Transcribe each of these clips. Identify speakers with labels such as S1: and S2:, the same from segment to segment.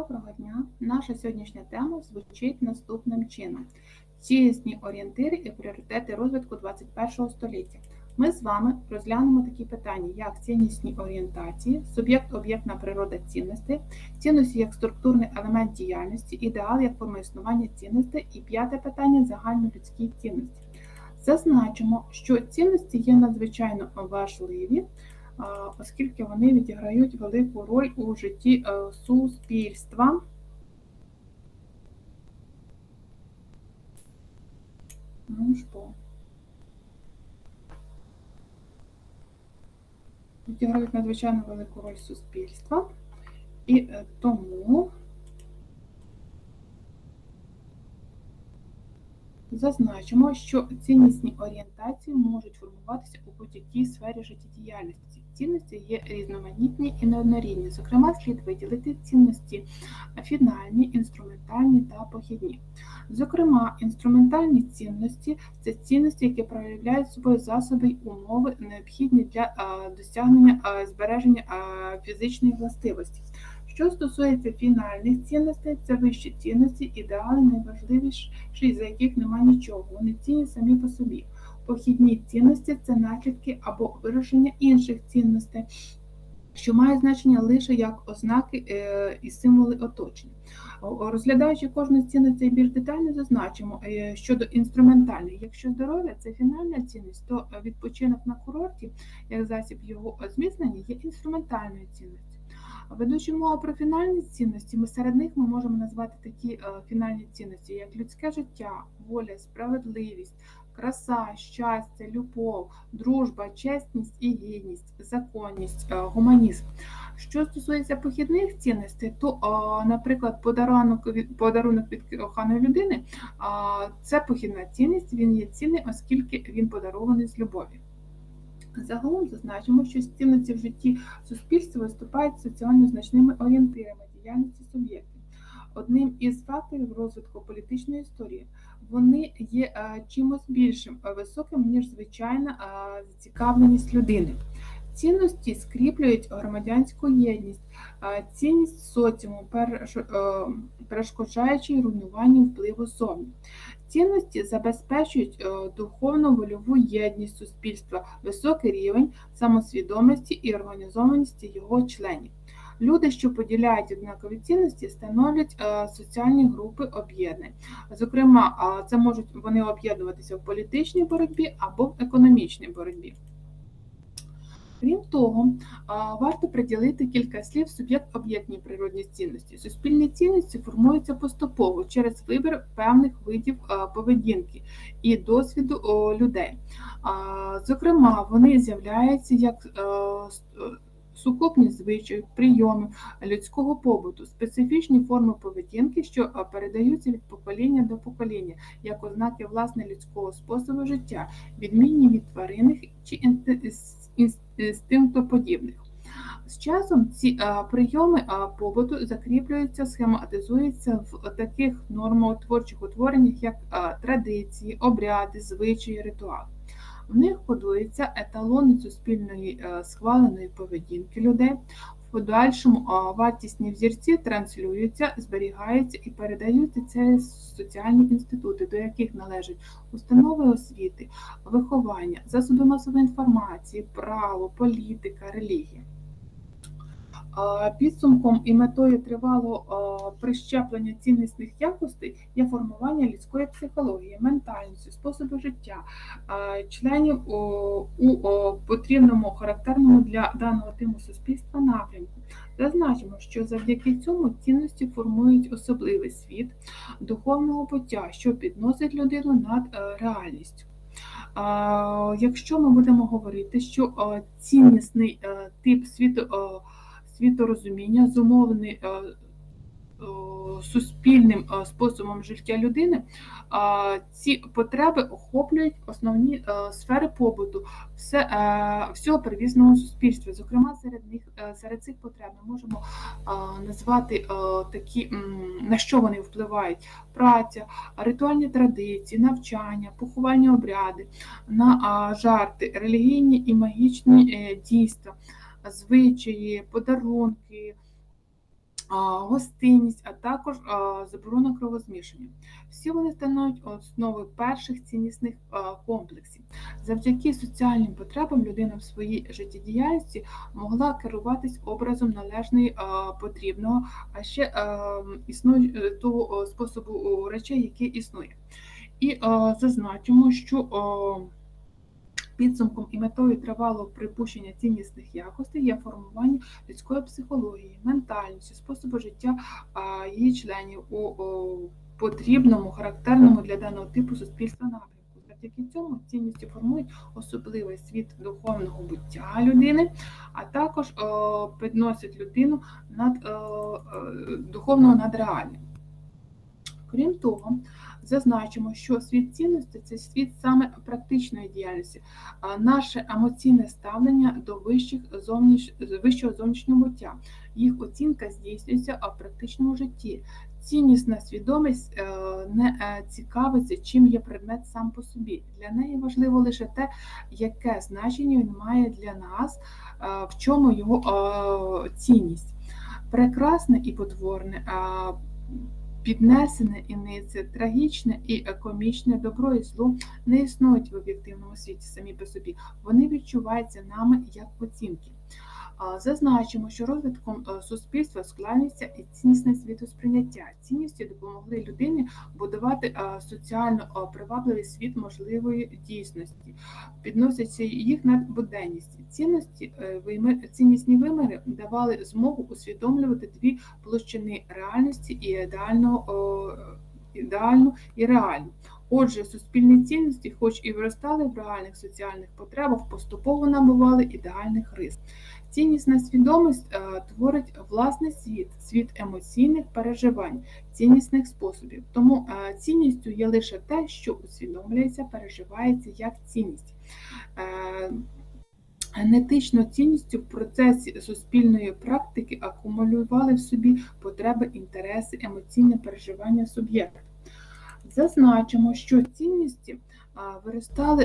S1: Доброго дня! Наша сьогоднішня тема звучить наступним чином: цілісні орієнтири і пріоритети розвитку 21 століття. Ми з вами розглянемо такі питання, як ціннісні орієнтації, суб'єкт-об'єктна природа цінностей, цінності як структурний елемент діяльності, ідеал як форма існування цінностей і п'яте питання загальнолюдські цінності. Зазначимо, що цінності є надзвичайно важливі оскільки вони відіграють велику роль у житті е, суспільства. Ну що? Відіграють надзвичайно велику роль суспільства, і е, тому Зазначимо, що ціннісні орієнтації можуть формуватися у будь-якій сфері життєдіяльності. Цінності є різноманітні і неоднорідні. Зокрема, слід виділити цінності фінальні, інструментальні та похідні. Зокрема, інструментальні цінності це цінності, які проявляють собою засоби й умови, необхідні для досягнення збереження фізичної властивості. Що стосується фінальних цінностей, це вищі цінності, ідеали, найважливіші, за яких немає нічого. Вони цінні самі по собі. Похідні цінності це наслідки або вираження інших цінностей, що мають значення лише як ознаки е, і символи оточення. Розглядаючи кожну з цінностей більш детально, зазначимо е, щодо інструментальних. Якщо здоров'я це фінальна цінність, то відпочинок на курорті, як засіб його зміцнення, є інструментальною цінністю. Ведучи мову про фінальні цінності, ми серед них ми можемо назвати такі е, фінальні цінності, як людське життя, воля, справедливість, краса, щастя, любов, дружба, чесність і гідність, законність, е, гуманізм. Що стосується похідних цінностей, то, е, наприклад, подарунок від подарунок від коханої людини це похідна цінність, він є цінний, оскільки він подарований з любові. Загалом зазначимо, що цінності в житті суспільства виступають соціально значними орієнтирами діяльності суб'єктів. Одним із факторів розвитку політичної історії вони є е, чимось більшим е, високим, ніж звичайна е, зацікавленість людини. Цінності скріплюють громадянську єдність, цінність соціуму, перешкоджаючи руйнуванню впливу зовні. Цінності забезпечують е, духовну вольову єдність суспільства, високий рівень самосвідомості і організованості його членів. Люди, що поділяють однакові цінності, становлять е, соціальні групи об'єднань. Зокрема, це можуть вони об'єднуватися в політичній боротьбі або в економічній боротьбі. Крім того, варто приділити кілька слів суб'єкт-об'єктній природній цінності. Суспільні цінності формуються поступово через вибір певних видів поведінки і досвіду людей. Зокрема, вони з'являються як е, сукупність звичаїв, прийомів людського побуту, специфічні форми поведінки, що передаються від покоління до покоління, як ознаки власне людського способу життя, відмінні від тваринних чи інстинктоподібних. З тим, то подібних. З часом ці прийоми побуту закріплюються, схематизуються в таких нормотворчих утвореннях, як традиції, обряди, звичаї, ритуали. В них кодується еталони суспільної е, схваленої поведінки людей. Подальшому вартісні взірці транслюються, зберігаються і передаються через соціальні інститути, до яких належать установи освіти, виховання, засоби масової інформації, право, політика, релігія. Підсумком і метою тривалого прищеплення ціннісних якостей є формування людської психології, ментальності, способу життя, членів у потрібному характерному для даного тиму суспільства напрямку. Зазначимо, що завдяки цьому цінності формують особливий світ духовного буття, що підносить людину над е, реальністю. Якщо ми будемо говорити, що ціннісний е, тип світу світорозуміння, зумовлений е, е, суспільним е, способом життя людини, ці потреби охоплюють основні сфери побуту все, всього первісного суспільства. Зокрема, серед них серед цих потреб ми можемо назвати такі, на що вони впливають: праця, ритуальні традиції, навчання, поховальні обряди, на жарти, релігійні і магічні дійства звичаї, подарунки, гостинність, а також заборона кровозмішання. Всі вони становлять основи перших ціннісних комплексів. Завдяки соціальним потребам людина в своїй життєдіяльності могла керуватись образом належної потрібного, а ще існує е, того способу речей, який існує. І зазначимо, що Підсумком і метою тривалого припущення ціннісних якостей є формування людської психології, ментальності, способу життя її членів у потрібному, характерному для даного типу суспільства напрямку. Завдяки цьому цінності формують особливий світ духовного буття людини, а також підносять людину над духовного над реальним. Крім того, зазначимо, що світ цінності це світ саме практичної діяльності, а наше емоційне ставлення до вищих зовніш... вищого зовнішнього буття. Їх оцінка здійснюється в практичному житті. Ціннісна свідомість е, не е, цікавиться, чим є предмет сам по собі. Для неї важливо лише те, яке значення він має для нас, е, в чому його цінність. Прекрасне і потворне Піднесене і нице, трагічне і комічне добро і зло не існують в об'єктивному світі самі по собі. Вони відчуваються нами як оцінки. Зазначимо, що розвитком е, суспільства складність і ціннісне світосприйняття. Цінності допомогли людині будувати е, соціально е, привабливий світ можливої дійсності, підносячи їх над буденність. Цінності ціннісні виміри давали змогу усвідомлювати дві площини реальності і ідеального ідеальну і реальну. Отже, суспільні цінності, хоч і виростали в реальних соціальних потребах, поступово набували ідеальних рис. Ціннісна свідомість е, творить власний світ, світ емоційних переживань, ціннісних способів. Тому е, цінністю є лише те, що усвідомлюється, переживається як цінність. Е, Генетично цінністю в процесі суспільної практики акумулювали в собі потреби, інтереси, емоційне переживання суб'єкта. Зазначимо, що цінності виростали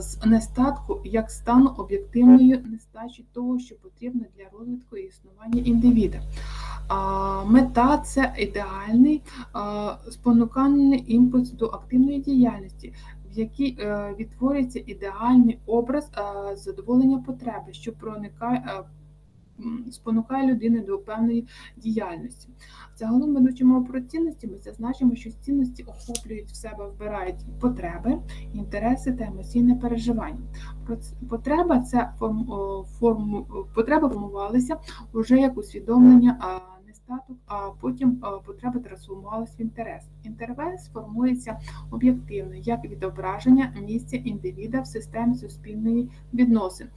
S1: з нестатку як стану об'єктивної нестачі того, що потрібно для розвитку і існування індивіда. Мета це ідеальний спонукальний імпульс до активної діяльності, в якій е, відтворюється ідеальний образ задоволення потреби, що проникає спонукає людини до певної діяльності. Загалом, ведучи мову про цінності, ми зазначимо, що цінності охоплюють в себе, вбирають потреби, інтереси та емоційне переживання. Потреба це форм, потреба формувалася вже як усвідомлення нестаток, а потім потреба трансформувалася в інтерес. Інтерес формується об'єктивно як відображення місця індивіда в системі суспільної відносин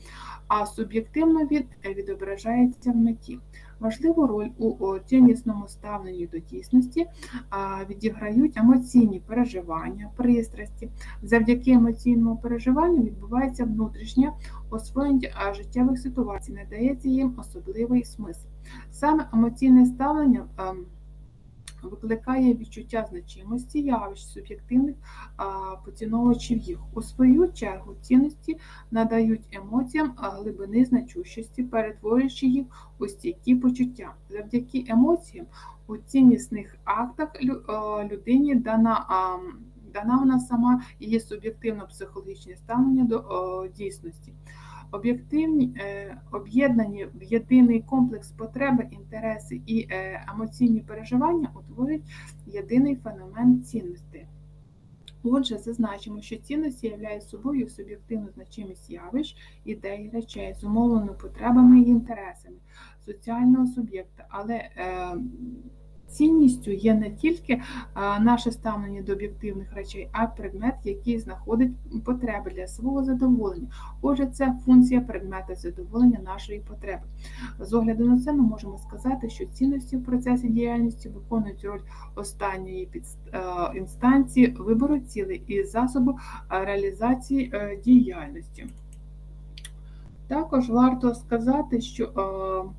S1: а суб'єктивно від відображається в меті. Важливу роль у ціннісному ставленні до дійсності відіграють емоційні переживання, пристрасті. Завдяки емоційному переживанню відбувається внутрішнє освоєння життєвих ситуацій, надається їм особливий смисл. Саме емоційне ставлення. Викликає відчуття значимості явищ суб'єктивних поціновувачів їх. У свою чергу цінності надають емоціям глибини значущості, перетворюючи їх у стійкі почуття. Завдяки емоціям у ціннісних актах людині дана. Дана вона сама її суб'єктивно-психологічне ставлення до о, дійсності об'єктивні е, об'єднані в єдиний комплекс потреби, інтереси і е, емоційні переживання утворюють єдиний феномен цінності. Отже, зазначимо, що цінності являють собою суб'єктивну значимість явищ, ідей, речей, зумовлено потребами і інтересами соціального суб'єкта, але е, Цінністю є не тільки наше ставлення до об'єктивних речей, а предмет, який знаходить потреби для свого задоволення. Отже, це функція предмета задоволення нашої потреби. З огляду на це ми можемо сказати, що цінності в процесі діяльності виконують роль останньої інстанції вибору цілей і засобу реалізації е, діяльності. Також варто сказати, що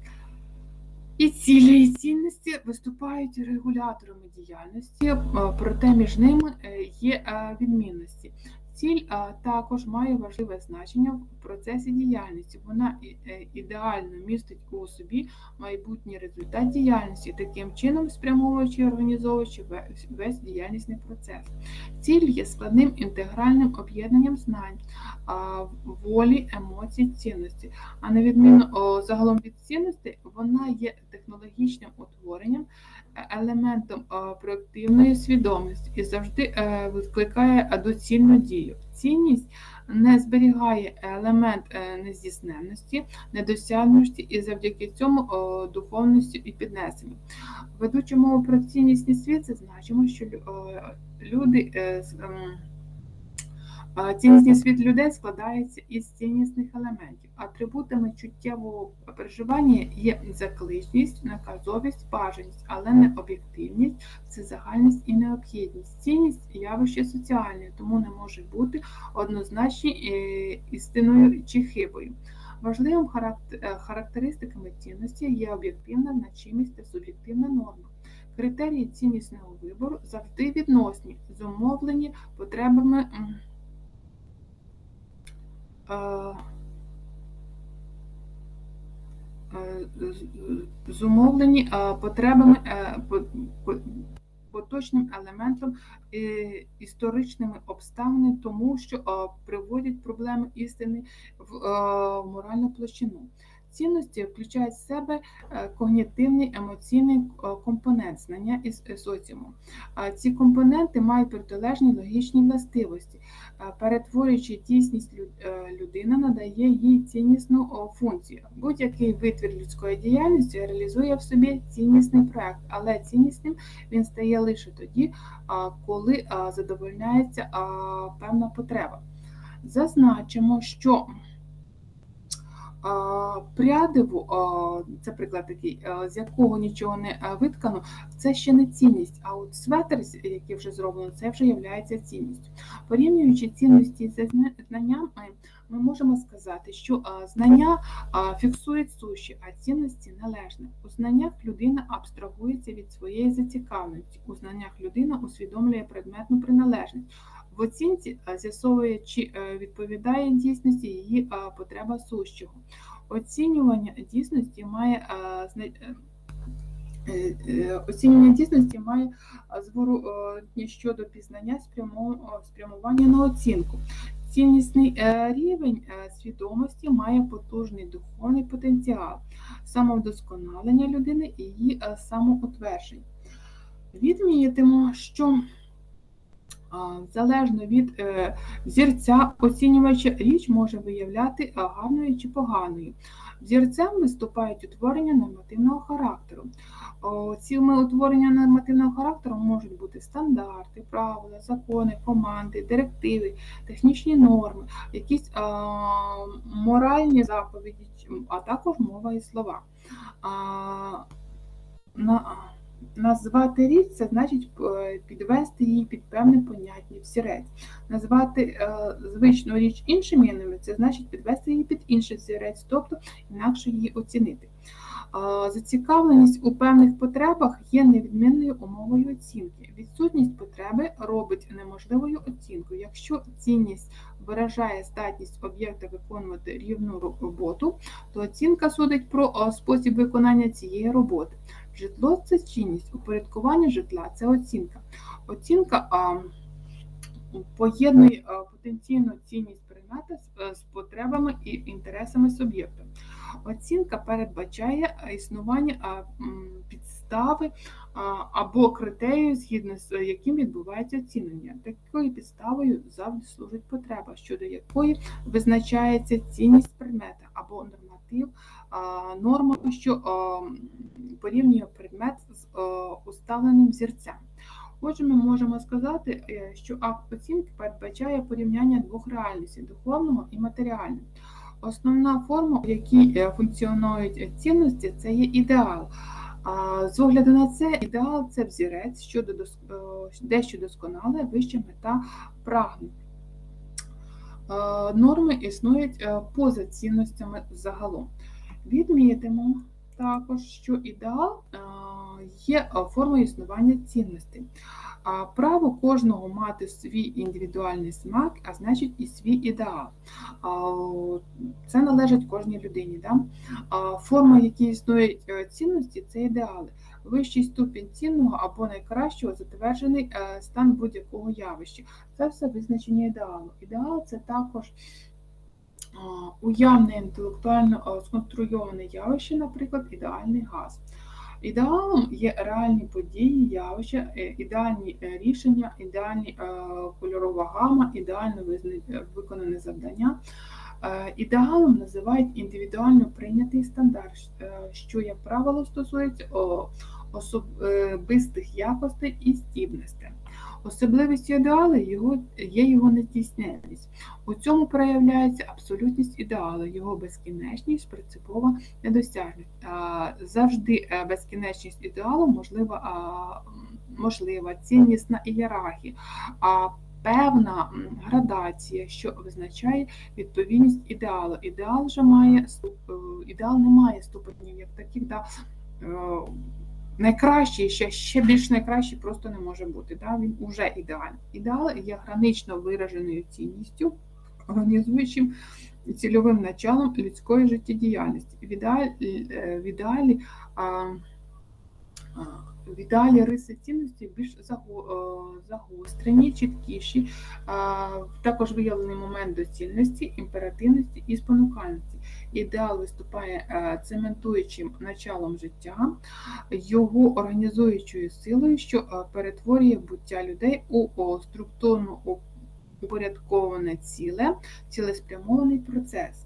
S1: і цілі і цінності виступають регуляторами діяльності, проте між ними е, є е, відмінності. Ціль також має важливе значення в процесі діяльності. Вона е, ідеально містить у собі майбутній результат діяльності, таким чином спрямовуючи і організовуючи ве- весь діяльнісний процес. Ціль є складним інтегральним об'єднанням знань, волі, емоцій, цінності. А на відміну загалом від цінностей, вона є технологічним утворенням, е, елементом е, проактивної свідомості і завжди е, викликає е, доцільну дію. Цінність не зберігає елемент е, нездійсненності, недосягності і завдяки цьому духовності і піднесенню. Ведучи мову про ціннісний світ, зазначимо, що лю- е, люди е, ем, Ціннісний світ людей складається із ціннісних елементів. Атрибутами чуттєвого переживання є закличність, наказовість, бажаність, але не об'єктивність, всезагальність і необхідність. Цінність явище соціальне, тому не може бути однозначні е, істиною чи хибою. Важливим е, характеристиками цінності є об'єктивна значимість та суб'єктивна норма. Критерії ціннісного вибору завжди відносні, зумовлені потребами. м, е, е, з- зумовлені потребами е, по- по- поточним елементом е, історичними обставинами, тому що приводять проблеми істини в е, моральну площину. Цінності включають в себе е, когнітивний емоційний е, компонент знання із соціуму. Ці компоненти мають протилежні логічні властивості. Е, Перетворюючи дійсність е, людина надає їй ціннісну функцію. Будь-який витвір людської діяльності реалізує в собі ціннісний проект, але ціннісним він стає лише тоді, коли задовольняється певна потреба. Зазначимо, що прядиву, це приклад такий, з якого нічого не виткано, це ще не цінність. А от светр, який вже зроблено, це вже є цінністю. Порівнюючи цінності зі зна- знаннями, ми можемо сказати, що знання фіксують суші, а цінності належне. У знаннях людина абстрагується від своєї зацікавленості. У знаннях людина усвідомлює предметну приналежність. В оцінці з'ясовує, чи е, відповідає дійсності її потреба сущого. Оцінювання дійсності має е, е, е, оцінювання дійсності має зворотні щодо пізнання спрямування на оцінку. Ціннісний рівень свідомості має потужний духовний потенціал, самовдосконалення людини і її самоутвердження. Відмітимо, що залежно від е, взірця оцінювача річ може виявляти гарною чи поганою. Взірцем виступають утворення нормативного характеру. Цими утворення нормативного характеру можуть бути стандарти, правила, закони, команди, директиви, технічні норми, якісь моральні заповіді, а також мова і слова. На, назвати річ це значить е, підвести її під певне поняття, всірець. Назвати е, звичну річ іншим іменем це значить підвести її під інший всірець, тобто інакше її оцінити. Зацікавленість у певних потребах є невідмінною умовою оцінки. Відсутність потреби робить неможливою оцінку. Якщо цінність виражає здатність об'єкта виконувати рівну роботу, то оцінка судить про спосіб виконання цієї роботи. Житло це цінність, упорядкування житла це оцінка. Оцінка поєднує потенційну цінність предмета е, з потребами і інтересами суб'єкта. Оцінка передбачає існування підстави або критерію, згідно з яким відбувається оцінення. Такою підставою завжди служить потреба, щодо якої визначається цінність предмета або норматив, норма, що порівнює предмет з уставленим зірцем. Отже, ми можемо сказати, е, що акт оцінки передбачає порівняння двох реальностей духовного і матеріального. Основна форма, в якій е, функціонують цінності, це є ідеал. А з огляду на це, ідеал це взірець, що е, дещо досконале, вища мета прагнень. Е, Норми існують поза цінностями загалом. Відмітимо, також, що ідеал є е, формою існування цінностей. А право кожного мати свій індивідуальний смак, а значить і свій ідеал. Це належить кожній людині. Да? Форма, в якій існують е, цінності, це ідеали. Вищий ступінь цінного або найкращого затверджений е, стан будь-якого явища. Це все визначення ідеалу. Ідеал це також уявне інтелектуально сконструйоване явище, наприклад, ідеальний газ. Ідеалом є реальні події, явища, е, ідеальні е, рішення, ідеальні е, кольорова гама, ідеально виконане завдання. Ідеалом називають індивідуально прийнятий стандарт, що, як правило, стосується особистих якостей і здібностей. Особливістю ідеалу його, є його нездійсненність. У цьому проявляється абсолютність ідеалу, його безкінечність, принципова недосяжність. Завжди е, безкінечність ідеалу можлива, можлива ціннісна ієрархія, а певна градація, що визначає відповідність ідеалу. Ідеал же має е, ідеал не має ступенів як таких. Да, е, найкращий, ще, ще більш найкращий просто не може бути. Да? Він уже ідеальний. Ідеал є гранично вираженою цінністю, організуючим цільовим началом людської життєдіяльності. В ідеалі, е, в ідеалі, в ідеалі риси цінності більш е, загострені, чіткіші, також виявлений момент доцільності, імперативності і спонукальності. Ідеал виступає е, цементуючим началом життя, його організуючою силою, що е, перетворює буття людей у структурно упорядковане ціле, цілеспрямований процес.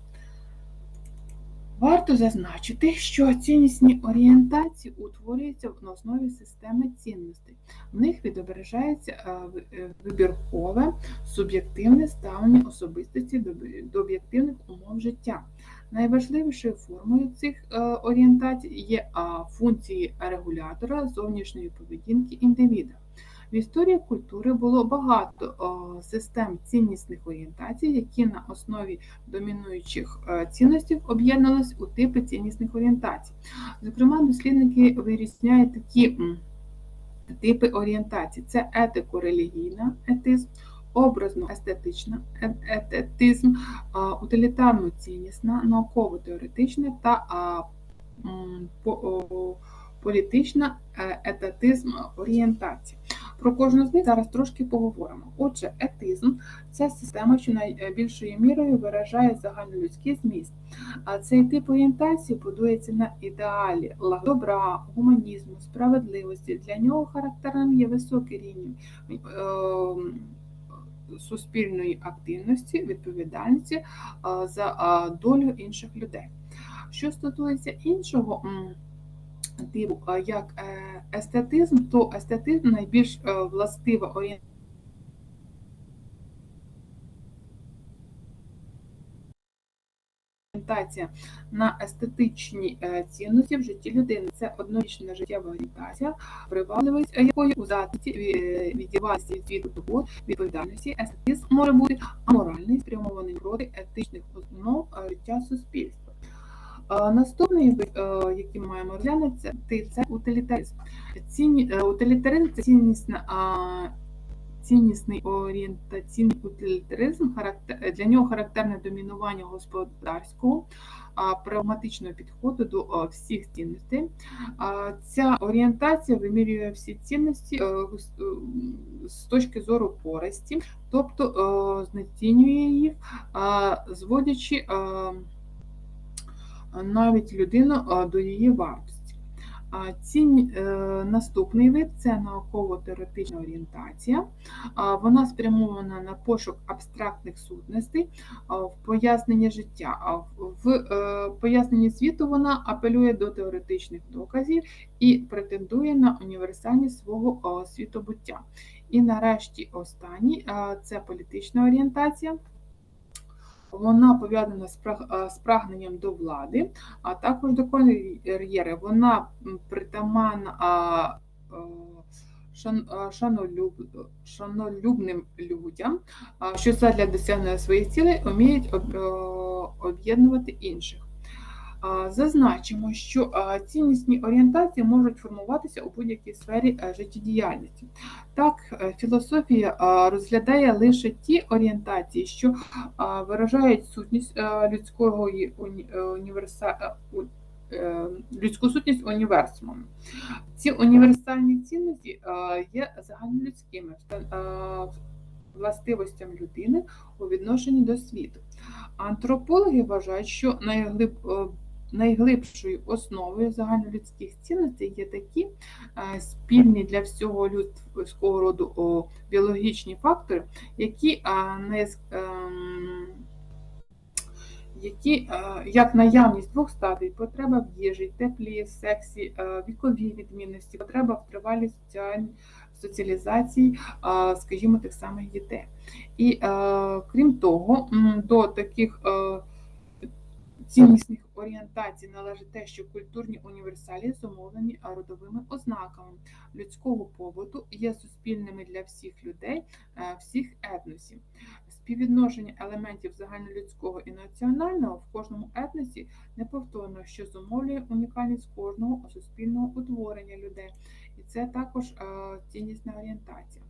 S1: Варто зазначити, що ціннісні орієнтації утворюються на основі системи цінностей. В них відображається е, ви- вибіркове, суб'єктивне ставлення особистості до об'єктивних умов життя. Найважливішою формою цих е, орієнтацій є функції регулятора зовнішньої поведінки індивіда. В історії культури було багато систем ціннісних орієнтацій, які на основі домінуючих е, цінностей об'єднались у типи ціннісних орієнтацій. Зокрема, дослідники вирізняють такі типи орієнтацій: це етико-релігійна етизм, образно-естетична е- ететизм, утилітарно-ціннісна, науково-теоретична та політична е, етатизм орієнтація. Про кожну з них зараз трошки поговоримо. Отже, етизм це система, що найбільшою мірою виражає загальнолюдський зміст. А цей тип орієнтації будується на ідеалі добра, гуманізму, справедливості. Для нього характерним є високий рівень е, суспільної активності, відповідальності е, за е, долю інших людей. Що стосується іншого типу, е, як естетизм, то естетизм найбільш властива орієнтація. Орієнтація на естетичні е, цінності в житті людини це однорічна життєва орієнтація, привабливість якої у здатності е, віддіватися від світу відповідальності. Естетизм може бути аморальний, спрямований проти етичних основ е, життя суспільства. Е, Наступний е, який маємо розглянути, це, ти- це утилітаризм. Цінні, е, утилітаризм це ціннісна, ціннісний орієнтаційний утилітаризм. Для нього характерне домінування господарського, прагматичного підходу до всіх цінностей. Ця орієнтація вимірює всі цінності е, з- е, точки зору користі, тобто е, знецінює їх, зводячи е, навіть людину до її вартості. А Ці, е, наступний вид це науково-теоретична орієнтація. Вона спрямована на пошук абстрактних сутностей в поясненні життя. В- е, поясненні світу вона апелює до теоретичних доказів і претендує на універсальність свого а, світобуття. І нарешті останній це політична орієнтація. Вона пов'язана з праг- прагненням до влади, а також до кар'єри. Вона притаманна шанолюб- шанолюбним людям, що задля досягнення своїх цілей вміють об'єднувати інших. А, Зазначимо, що а, ціннісні орієнтації можуть формуватися у будь-якій сфері е, життєдіяльності. Так, е, філософія розглядає лише ті орієнтації, що виражають сутність е, людського уні- е, універса... е, е, людську сутність універсумом. Ці універсальні цінності е, є загальнолюдськими е, людини у відношенні до світу. Антропологи вважають, що найглиб, е, найглибшою основою загальнолюдських цінностей є такі е, спільні для всього людського роду біологічні фактори, які е, не ем, які, е, як наявність двох стадій, потреба в їжі, теплі, сексі, вікові відмінності, потреба в тривалій соціалізації, скажімо, тих самих дітей. І крім того, до таких ціннісних орієнтацій належить те, що культурні універсалі зумовлені родовими ознаками людського побуту є суспільними для всіх людей, е, всіх етносів. Співвідношення елементів загальнолюдського і національного в кожному етносі неповторно, що зумовлює унікальність кожного суспільного утворення людей. І це також е, ціннісна орієнтація.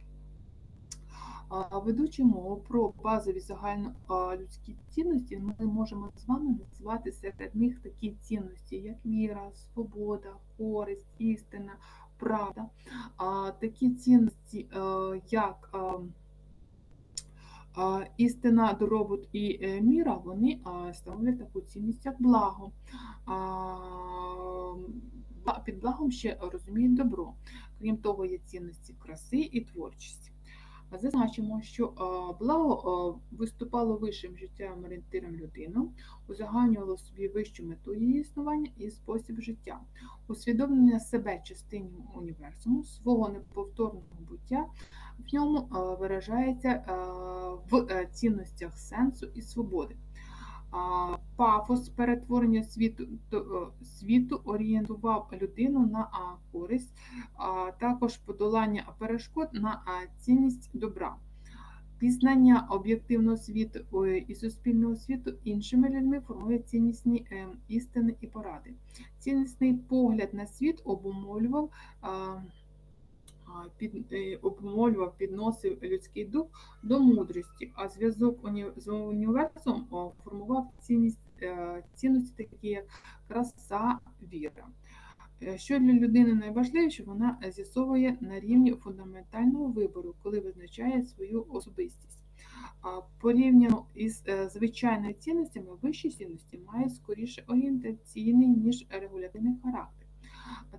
S1: Ведучи мову про базові загальнолюдські цінності, ми можемо з вами назвати серед них такі цінності, як віра, свобода, користь, істина, правда. Такі цінності, е, як е, е, істина, добробут і міра, вони становлять таку цінність, як благо. Під благом ще розуміють добро. Крім того, є цінності краси і творчості. Зазначимо, що е, благо е, виступало вищим життєвим орієнтиром людину, узагальнювало собі вищу мету її існування і спосіб життя, усвідомлення себе частиною універсуму, свого неповторного буття в ньому е, виражається в цінностях сенсу і свободи. Пафос перетворення світу, світу орієнтував людину на а, користь, а також подолання перешкод на а, цінність добра. Пізнання об'єктивного світу і суспільного світу іншими людьми формує ціннісні е, істини і поради. Ціннісний погляд на світ обумовлював. а, під, е, обумовлював, підносив людський дух до мудрості, а зв'язок з універсумом о, формував цінність, е, цінності, такі як краса, віра. Е, Що для людини найважливіше, вона з'ясовує на рівні фундаментального вибору, коли визначає свою особистість. Порівняно із звичайними цінностями, вищі цінності мають скоріше орієнтаційний, ніж регулятивний характер.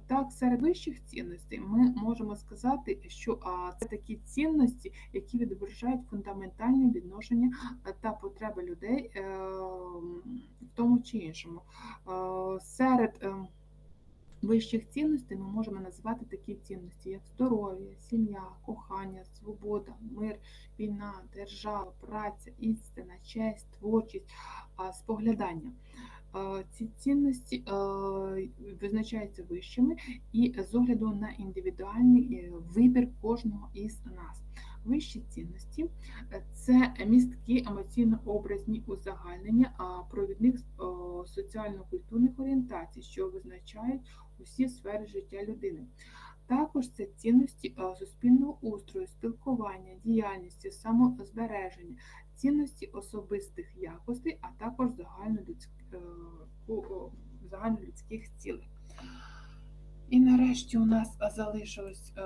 S1: Так, серед вищих цінностей ми можемо сказати, що це такі цінності, які відображають фундаментальні відношення е, та потреби людей е, в тому чи іншому. Е, Серед е, вищих цінностей ми можемо назвати такі цінності, як здоров'я, сім'я, кохання, свобода, мир, війна, держава, праця, істина, честь, творчість, споглядання. Ці цінності визначаються вищими і з огляду на індивідуальний е, вибір кожного із нас. Вищі цінності е, це місткі емоційно-образні узагальнення провідних соціально-культурних орієнтацій, що визначають усі сфери життя людини. Також це цінності суспільного устрою, спілкування, діяльності, самозбереження, цінності особистих якостей, а також е, загальнолюдських цілей. І нарешті у нас залишилось е,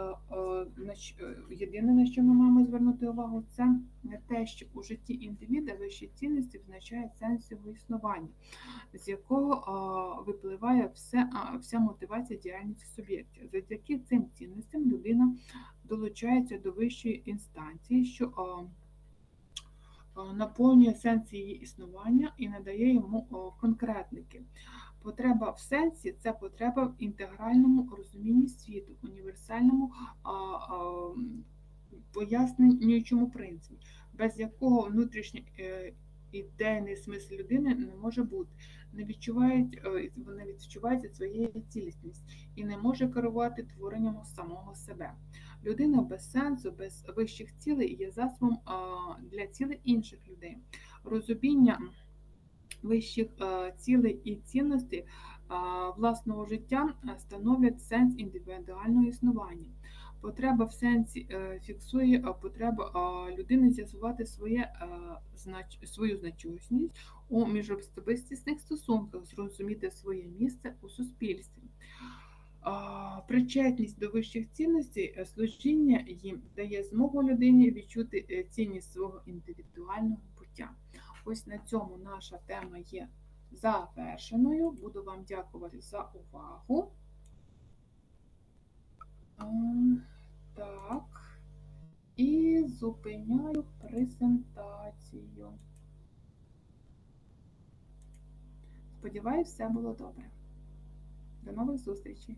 S1: щ- е, єдине, на що ми маємо звернути увагу, це те, що у житті індивіда вищі цінності визначає сенс його існування, з якого випливає все, вся мотивація діяльності суб'єктів. Завдяки цим цінностям людина долучається до вищої інстанції, що наповнює сенс її існування і надає йому конкретники. Потреба в сенсі це потреба в інтегральному розумінні світу, універсальному пояснюючому принципі, без якого внутрішній е, ідейний смисл людини не може бути, не відчувають, е, вона відчувається своєю цілісність і не може керувати творенням самого себе. Людина без сенсу, без вищих цілей є засобом для цілей інших людей. Розуміння вищих цілей і цінностей власного життя становлять сенс індивідуального існування. Потреба в сенсі е, фіксує потребу людини з'ясувати своє, е, свою значущність у міжособистісних стосунках, зрозуміти своє місце у суспільстві. Причетність до вищих цінностей, е, служіння їм дає змогу людині відчути е, цінність свого індивідуального буття. Ось на цьому наша тема є завершеною. Буду вам дякувати за увагу. Так. І зупиняю презентацію. Сподіваюсь, все було добре. До нових зустрічей!